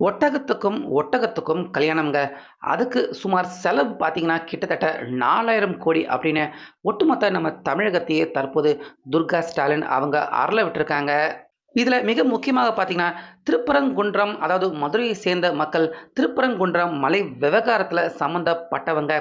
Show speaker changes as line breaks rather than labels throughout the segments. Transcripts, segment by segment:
ஒட்டகத்துக்கும் ஒட்டகத்துக்கும் கல்யாணம்ங்க. அதுக்கு சுமார் செலவு பார்த்தீங்கன்னா, கிட்டத்தட்ட 4000 கோடி அப்படின்னு ஒட்டுமொத்த நம்ம தமிழகத்தையே தற்போது துர்கா ஸ்டாலின் அவங்க அரள விட்டுருக்காங்க. இதில் மிக முக்கியமாக பார்த்தீங்கன்னா, திருப்பரங்குன்றம் அதாவது மதுரையை சேர்ந்த மக்கள் திருப்பரங்குன்றம் மலை விவகாரத்தில் சம்மந்தப்பட்டவங்க.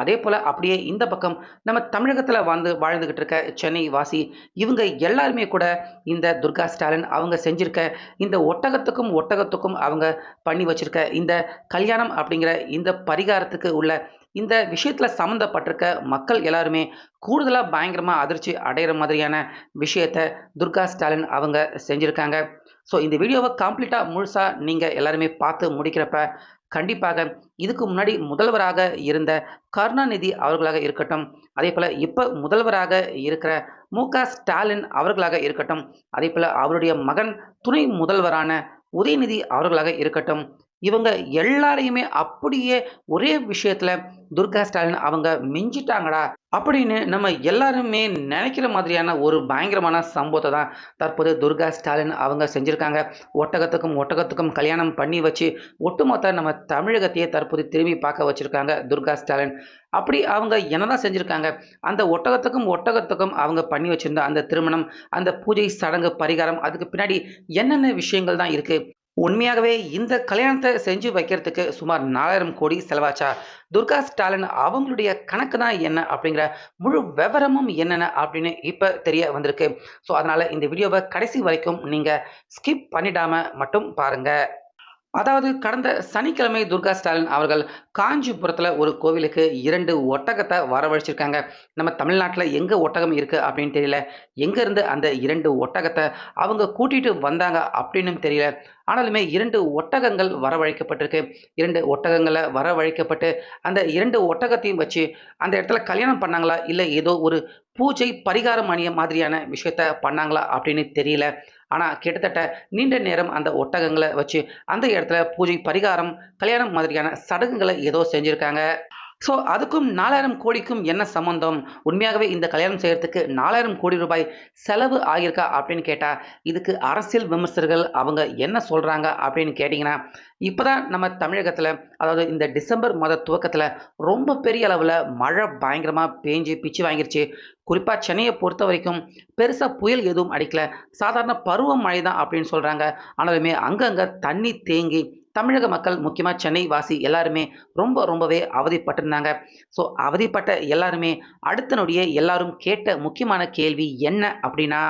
அதேபோல அப்படியே இந்த பக்கம் நம்ம தமிழகத்தில் வந்து வாழ்ந்துக்கிட்டு இருக்க சென்னை வாசி, இவங்க எல்லாருமே கூட இந்த துர்கா ஸ்டாலின் அவங்க செஞ்சிருக்க இந்த ஒட்டகத்துக்கும் ஒட்டகத்துக்கும் அவங்க பண்ணி வச்சிருக்க இந்த கல்யாணம் அப்படிங்கிற இந்த பரிகாரத்துக்கு உள்ள இந்த விஷயத்தில் சம்மந்தப்பட்டிருக்க மக்கள் எல்லாருமே கூடுதலாக பயங்கரமாக அதிர்ச்சி அடையிற மாதிரியான விஷயத்த துர்கா ஸ்டாலின் அவங்க செஞ்சுருக்காங்க ஸோ இந்த வீடியோவை கம்ப்ளீட்டாக முழுசாக நீங்கள் எல்லாருமே பார்த்து முடிக்கிறப்ப, கண்டிப்பாக இதுக்கு முன்னாடி முதல்வராக இருந்த கருணாநிதி அவர்களாக இருக்கட்டும், அதே போல் இப்போ முதல்வராக இருக்கிற மு.க. ஸ்டாலின் அவர்களாக இருக்கட்டும், அதே போல் அவருடைய மகன் துணை முதல்வரான உதயநிதி அவர்களாக இருக்கட்டும், இவங்க எல்லாரையுமே அப்படியே ஒரே விஷயத்துல துர்கா ஸ்டாலின் அவங்க மிஞ்சிட்டாங்கடா! அப்படின்னு நம்ம எல்லாருமே நினைக்கிற மாதிரியான ஒரு பயங்கரமான சம்பவத்தை தான் தற்போது துர்கா ஸ்டாலின் அவங்க செஞ்சுருக்காங்க ஒட்டகத்துக்கும் ஒட்டகத்துக்கும் கல்யாணம் பண்ணி வச்சு, ஒட்டுமொத்த நம்ம தமிழகத்தையே தற்போது திரும்பி பார்க்க வச்சுருக்காங்க துர்கா ஸ்டாலின். அப்படி அவங்க என்னதான் செஞ்சுருக்காங்க அந்த ஒட்டகத்துக்கும் ஒட்டகத்துக்கும் அவங்க பண்ணி வச்சுருந்த அந்த திருமணம், அந்த பூஜை சடங்கு பரிகாரம் அதுக்கு பின்னாடி என்னென்ன விஷயங்கள் தான் இருக்குது உண்மையாகவே இந்த கல்யாணத்தை செஞ்சு வைக்கிறதுக்கு சுமார் 4000 கோடி செலவாச்சா? துர்கா ஸ்டாலின் அவங்களுடைய கணக்கு தான் என்ன? அப்படிங்கிற முழு விவரமும் என்னென்ன அப்படின்னு இப்போ தெரிய வந்திருக்கு. ஸோ அதனால் இந்த வீடியோவை கடைசி வரைக்கும் நீங்கள் ஸ்கிப் பண்ணிடாமல் மட்டும் பாருங்க. அதாவது கடந்த சனிக்கிழமை துர்கா ஸ்டாலின் அவர்கள் காஞ்சிபுரத்தில் ஒரு கோவிலுக்கு இரண்டு ஒட்டகத்தை வரவழைச்சிருக்காங்க. நம்ம தமிழ்நாட்டில் எங்கே ஒட்டகம் இருக்குது அப்படின்னு தெரியல. எங்கேருந்து அந்த இரண்டு ஒட்டகத்தை அவங்க கூட்டிகிட்டு வந்தாங்க அப்படின்னும் தெரியல. ஆனாலுமே இரண்டு ஒட்டகங்கள் வரவழைக்கப்பட்டிருக்கு. இரண்டு ஒட்டகங்களை வரவழைக்கப்பட்டு, அந்த இரண்டு ஒட்டகத்தையும் வச்சு அந்த இடத்துல கல்யாணம் பண்ணாங்களா? இல்லை ஏதோ ஒரு பூஜை பரிகாரம் அணிய மாதிரியான விஷயத்த பண்ணாங்களா? அப்படின்னு தெரியல. ஆனால் கிட்டத்தட்ட நீண்ட நேரம் அந்த ஒட்டகங்களை வச்சு அந்த இடத்துல பூஜை பரிகாரம், கல்யாணம் மாதிரியான சடங்குகளை ஏதோ செஞ்சுருக்காங்க. ஸோ அதுக்கும் 4000 கோடிக்கும் என்ன சம்மந்தம்? உண்மையாகவே இந்த கல்யாணம் செய்யறதுக்கு 4000 கோடி ரூபாய் செலவு ஆகியிருக்கா? அப்படின்னு கேட்டால் இதுக்கு அரசியல் விமர்சகர்கள் அவங்க என்ன சொல்கிறாங்க அப்படின்னு கேட்டிங்கன்னா இப்போ தான் நம்ம தமிழகத்தில் அதாவது இந்த டிசம்பர் மாத துவக்கத்தில் ரொம்ப பெரிய அளவில் மழை பயங்கரமாக பேஞ்சு பிச்சு வாங்கிருச்சு. குறிப்பாக சென்னையை பொறுத்த வரைக்கும் பெருசாக புயல் எதுவும் அடிக்கல. சாதாரண பருவமழை தான் அப்படின்னு சொல்கிறாங்க ஆனாலுமே அங்கங்கே தண்ணி தேங்கி தமிழக மக்கள் முக்கியமாக சென்னை வாசி எல்லாருமே ரொம்ப ரொம்பவே அவதிப்பட்டிருந்தாங்க. ஸோ அவதிப்பட்ட எல்லாருமே அடுத்த நொடியே எல்லாரும் கேட்ட முக்கியமான கேள்வி என்ன அப்படின்னா,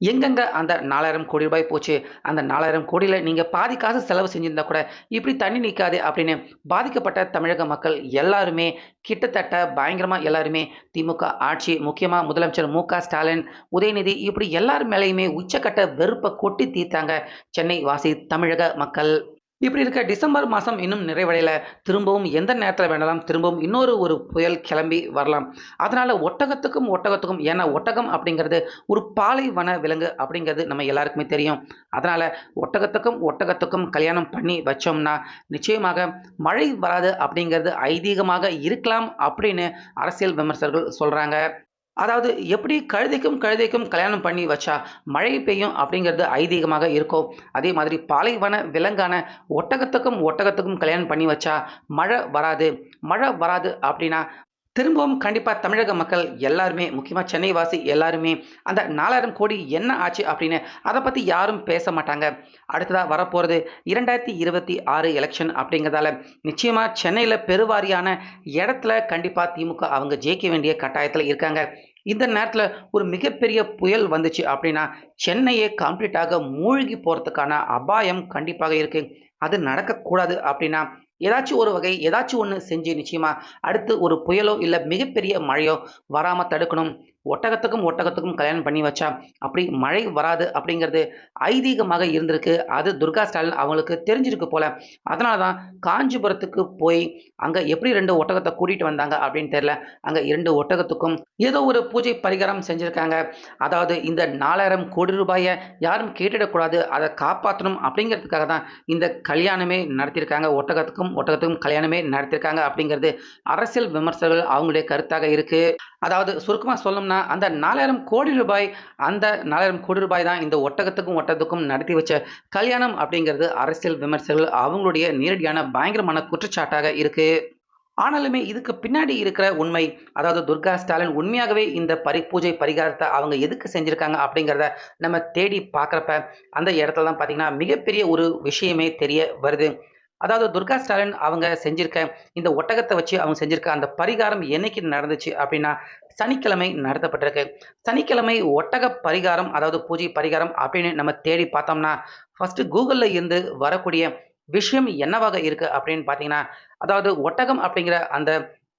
எங்கெங்க அந்த 4000 கோடி ரூபாய் போச்சு? அந்த நாலாயிரம் கோடியில் நீங்கள் பாதி காசு செலவு செஞ்சிருந்தா கூட இப்படி தண்ணி நிற்காது அப்படின்னு பாதிக்கப்பட்ட தமிழக மக்கள் எல்லாருமே கிட்டத்தட்ட பயங்கரமாக எல்லாருமே திமுக ஆட்சி, முக்கியமாக முதலமைச்சர் மு.க. ஸ்டாலின், உதயநிதி இப்படி எல்லார் மேலேயுமே உச்சக்கட்ட வெறுப்பை கொட்டி தீர்த்தாங்க சென்னை வாசி தமிழக மக்கள். இப்படி இருக்க டிசம்பர் மாதம் இன்னும் நிறைவடையல. திரும்பவும் எந்த நேரத்தில் வேணாலும் திரும்பவும் இன்னொரு ஒரு புயல் கிளம்பி வரலாம். அதனால் ஒட்டகத்துக்கும் ஒட்டகத்துக்கும் ஏன்னா ஒட்டகம் அப்படிங்கிறது ஒரு பாலைவன விலங்கு அப்படிங்கிறது நம்ம எல்லாருக்குமே தெரியும். அதனால் ஒட்டகத்துக்கும் ஒட்டகத்துக்கும் கல்யாணம் பண்ணி வச்சோம்னா, நிச்சயமாக மழை வராது அப்படிங்கிறது ஐதீகமாக இருக்கலாம் அப்படின்னு அரசியல் விமர்சகர்கள் சொல்கிறாங்க அதாவது எப்படி கழுதைக்கும் கழுதைக்கும் கல்யாணம் பண்ணி வச்சா மழை பெய்யும் அப்படிங்கிறது ஐதீகமாக இருக்கோ, அதே மாதிரி பாலைவன விலங்கான ஒட்டகத்துக்கும் ஒட்டகத்துக்கும் கல்யாணம் பண்ணி வச்சா மழை வராது. மழை வராது அப்படின்னா, திரும்பவும் கண்டிப்பாக தமிழக மக்கள் எல்லாருமே முக்கியமாக சென்னை வாசி எல்லாருமே அந்த 4000 கோடி என்ன ஆச்சு அப்படின்னு அதை பற்றி யாரும் பேச மாட்டாங்க. அடுத்ததாக வரப்போகிறது இரண்டாயிரத்தி இருபத்தி ஆறு எலெக்ஷன் அப்படிங்கிறதால நிச்சயமாக சென்னையில் பெருவாரியான இடத்துல கண்டிப்பாக திமுக அவங்க ஜெயிக்க வேண்டிய கட்டாயத்தில் இருக்காங்க. இந்த நேரத்தில் ஒரு மிகப்பெரிய புயல் வந்துச்சு அப்படின்னா, சென்னையே கம்ப்ளீட்டாக மூழ்கி போகிறதுக்கான அபாயம் கண்டிப்பாக இருக்குது அது நடக்கக்கூடாது அப்படின்னா, ஏதாச்சும் ஒரு வகை ஏதாச்சும் ஒன்று செஞ்சு நிச்சயமா அடுத்து ஒரு புயலோ, இல்லை மிகப்பெரிய மழையோ வராமல் தடுக்கணும். ஒட்டகத்துக்கும் ஒட்டகத்துக்கும் கல்யாணம் பண்ணி வச்சா அப்படி மழை வராது அப்படிங்கிறது ஐதீகமாக இருந்திருக்கு. அது துர்கா ஸ்டாலின் அவங்களுக்கு தெரிஞ்சிருக்கு போல. அதனால தான் காஞ்சிபுரத்துக்கு போய் அங்க எப்படி ரெண்டு ஒட்டகத்தை கூட்டிட்டு வந்தாங்க அப்படின்னு தெரியல. அங்க இரண்டு ஒட்டகத்துக்கும் ஏதோ ஒரு பூஜை பரிகாரம் செஞ்சுருக்காங்க அதாவது இந்த 4000 கோடி ரூபாயை யாரும் கேட்டுடக்கூடாது. அதை காப்பாத்தணும் அப்படிங்கிறதுக்காக தான் இந்த கல்யாணமே நடத்தியிருக்காங்க. ஒட்டகத்துக்கும் ஒட்டகத்துக்கும் கல்யாணமே நடத்தியிருக்காங்க அப்படிங்கிறது அரசியல் விமர்சகர்கள் அவங்களுடைய கருத்தாக இருக்கு. அதாவது சுருக்கமா சொல்லணும்னா பார்த்தோம்னா அந்த நாலாயிரம் கோடி ரூபாய் அந்த நாலாயிரம் கோடி ரூபாய் தான் இந்த ஒட்டகத்துக்கும் ஒட்டகத்துக்கும் நடத்தி வச்ச கல்யாணம் அப்படிங்கிறது அரசியல் விமர்சகர்கள் அவங்களுடைய நேரடியான பயங்கரமான குற்றச்சாட்டாக இருக்கு. ஆனாலுமே இதுக்கு பின்னாடி இருக்கிற உண்மை அதாவது துர்கா ஸ்டாலின் உண்மையாகவே இந்த பரி பூஜை பரிகாரத்தை அவங்க எதுக்கு செஞ்சுருக்காங்க அப்படிங்கிறத நம்ம தேடி பார்க்குறப்ப அந்த இடத்துல தான் பார்த்தீங்கன்னா மிகப்பெரிய ஒரு விஷயமே தெரிய வருது. அதாவது துர்கா ஸ்டாலின் அவங்க செஞ்சிருக்க இந்த ஒட்டகத்தை வச்சு அவங்க செஞ்சிருக்க அந்த பரிகாரம் என்னைக்கு நடந்துச்சு அப்படின்னா சனிக்கிழமை நடத்தப்பட்டிருக்கு. சனிக்கிழமை ஒட்டக பரிகாரம் அதாவது பூஜை பரிகாரம் அப்படின்னு நம்ம தேடி பார்த்தோம்னா ஃபர்ஸ்ட் கூகுளில் இருந்து வரக்கூடிய விஷயம் என்னவாக இருக்கு அப்படின்னு பார்த்தீங்கன்னா அதாவது ஒட்டகம் அப்படிங்கிற அந்த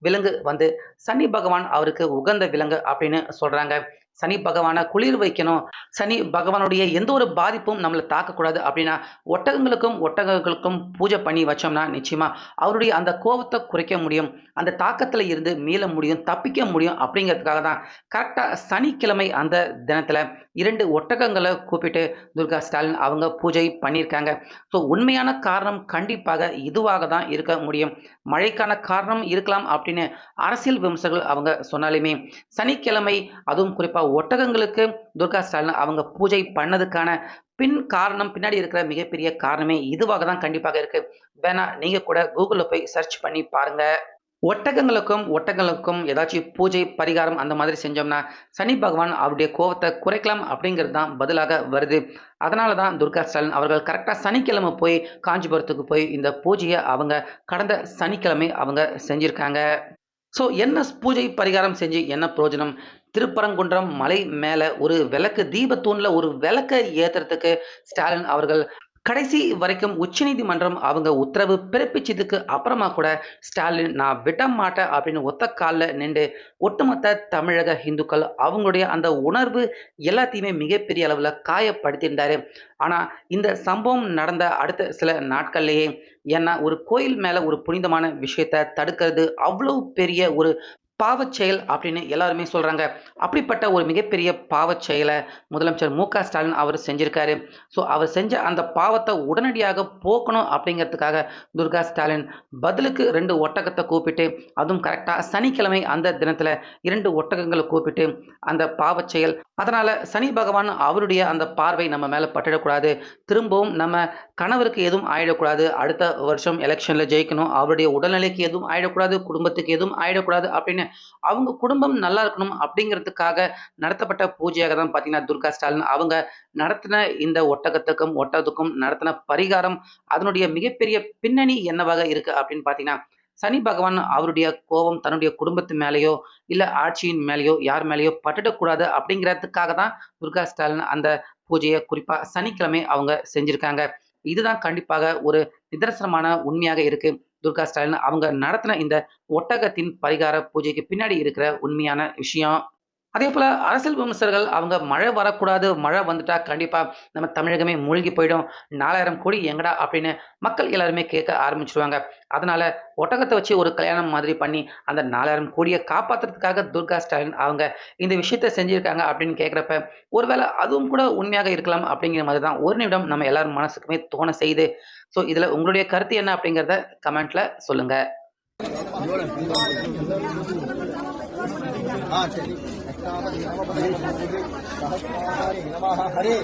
விலங்கு வந்து சனி பகவான் அவருக்கு உகந்த விலங்கு அப்படின்னு சொல்றாங்க. சனி பகவானை குளிர் வைக்கணும். சனி பகவானுடைய எந்த ஒரு பாதிப்பும் நம்மளை தாக்கக்கூடாது. அப்படின்னா ஒட்டகங்களுக்கும் ஒட்டகங்களுக்கும் பூஜை பண்ணி வச்சோம்னா நிச்சயமா அவருடைய அந்த கோபத்தை குறைக்க முடியும். அந்த தாக்கத்தில் இருந்து மீள முடியும் தப்பிக்க முடியும் அப்படிங்கிறதுக்காக தான் கரெக்டாக சனிக்கிழமை அந்த தினத்தில் இரண்டு ஒட்டகங்களை கூப்பிட்டு துர்கா ஸ்டாலின் அவங்க பூஜை பண்ணியிருக்காங்க. ஸோ உண்மையான காரணம் கண்டிப்பாக இதுவாக தான் இருக்க முடியும். மழைக்கான காரணம் இருக்கலாம் அப்படின்னு அரசியல் விமர்சகர்கள் அவங்க சொன்னாலுமே சனிக்கிழமை அதுவும் குறிப்பாக ஒட்டகங்களுக்கு துர்கா ஸ்டாலின் அவங்க பூஜை பண்ணதுக்கான பின் காரணம் பின்னாடி இருக்கிற மிகப்பெரிய காரணமே இதுவாக தான் கண்டிப்பாக இருக்கு. வேணா நீங்க கூட கூகுளில் போய் சர்ச் பண்ணி பாருங்க. ஒட்டகங்களுக்கும் ஒட்டகங்களுக்கும் ஏதாச்சும் பூஜை பரிகாரம் அந்த மாதிரி செஞ்சோம்னா சனி பகவான் அவருடைய கோபத்தை குறைக்கலாம் அப்படிங்கிறது தான் பதிலாக வருது. அதனால தான் துர்கா ஸ்டாலின் அவர்கள் கரெக்டாக சனிக்கிழமை போய் காஞ்சிபுரத்துக்கு போய் இந்த பூஜையை அவங்க கடந்த சனிக்கிழமை அவங்க செஞ்சுருக்காங்க. ஸோ என்ன பூஜை பரிகாரம் செஞ்சு என்ன பிரயோஜனம்? திருப்பரங்குன்றம் மலை மேலே ஒரு விளக்கு தீபத்தூணில் ஒரு விளக்க ஏத்துறதுக்கு ஸ்டாலின் அவர்கள் கடைசி வரைக்கும் உச்சநீதிமன்றம் அவங்க உத்தரவு பிறப்பிச்சதுக்கு அப்புறமா கூட ஸ்டாலின் நான் விட மாட்டேன் அப்படின்னு ஒத்த காலில் நின்று ஒட்டுமொத்த தமிழக இந்துக்கள் அவங்களுடைய அந்த உணர்வு எல்லாத்தையுமே மிகப்பெரிய அளவில் காயப்படுத்தியிருந்தாரு. ஆனால் இந்த சம்பவம் நடந்த அடுத்த சில நாட்கள்லேயே ஏன்னா ஒரு கோயில் மேலே ஒரு புனிதமான விஷயத்தை தடுக்கிறது அவ்வளோ பெரிய ஒரு பாவச் செயல் அப்படின்னு எல்லாருமே சொல்கிறாங்க அப்படிப்பட்ட ஒரு மிகப்பெரிய பாவச் செயலை முதலமைச்சர் மு ஸ்டாலின் அவர் செஞ்சிருக்காரு. ஸோ அவர் செஞ்ச அந்த பாவத்தை உடனடியாக போக்கணும் அப்படிங்கிறதுக்காக துர்கா ஸ்டாலின் பதிலுக்கு ரெண்டு ஒட்டகத்தை கூப்பிட்டு அதுவும் கரெக்டாக சனிக்கிழமை அந்த தினத்தில் இரண்டு ஒட்டகங்களை கூப்பிட்டு அந்த பாவச் செயல் அதனால் சனி பகவான் அவருடைய அந்த பார்வை நம்ம மேலே பட்டிடக்கூடாது. திரும்பவும் நம்ம கணவருக்கு எதுவும் ஆயிடக்கூடாது. அடுத்த வருஷம் எலெக்ஷனில் ஜெயிக்கணும். அவருடைய உடல்நிலைக்கு எதுவும் ஆயிடக்கூடாது. குடும்பத்துக்கு எதுவும் ஆயிடக்கூடாது அப்படின்னு அவங்க குடும்பம் நல்லா இருக்கணும் அப்படிங்கிறதுக்காக நடத்தப்பட்ட பூஜையாக தான் பார்த்தீங்கன்னா துர்கா ஸ்டாலின் அவங்க நடத்தின இந்த ஒட்டகத்துக்கும் ஒட்டகத்துக்கும் நடத்தின பரிகாரம் அதனுடைய மிகப்பெரிய பின்னணி என்னவாக இருக்கு அப்படின்னு பார்த்தீங்கன்னா சனி பகவான் அவருடைய கோபம் தன்னுடைய குடும்பத்து மேலேயோ இல்லை ஆட்சியின் மேலேயோ யார் மேலேயோ பட்டுடக்கூடாது அப்படிங்கிறதுக்காக தான் துர்கா ஸ்டாலின் அந்த பூஜையை குறிப்பாக சனிக்கிழமை அவங்க செஞ்சுருக்காங்க. இதுதான் கண்டிப்பாக ஒரு நிதர்சனமான உண்மையாக இருக்குது துர்கா ஸ்டாலின் அவங்க நடத்தின இந்த ஒட்டகத்தின் பரிகார பூஜைக்கு பின்னாடி இருக்கிற உண்மையான விஷயம் அதே போல் அரசியல் விமர்சகர்கள் அவங்க மழை வரக்கூடாது மழை வந்துட்டா கண்டிப்பாக நம்ம தமிழகமே மூழ்கி போயிடும் நாலாயிரம் கோடி எங்கடா அப்படின்னு மக்கள் எல்லாருமே கேட்க ஆரம்பிச்சிருவாங்க. அதனால ஒட்டகத்தை வச்சு ஒரு கல்யாணம் மாதிரி பண்ணி அந்த நாலாயிரம் கோடியை காப்பாற்றுறதுக்காக துர்கா ஸ்டாலின் அவங்க இந்த விஷயத்த செஞ்சுருக்காங்க அப்படின்னு கேட்குறப்ப ஒருவேளை அதுவும் கூட உண்மையாக இருக்கலாம் அப்படிங்கிற மாதிரி தான் ஒரு நிமிடம் நம்ம எல்லாரும் மனசுக்குமே தோண செய்து ஸோ இதில் உங்களுடைய கருத்து என்ன அப்படிங்கிறத கமெண்ட்ல
சொல்லுங்கள் హరే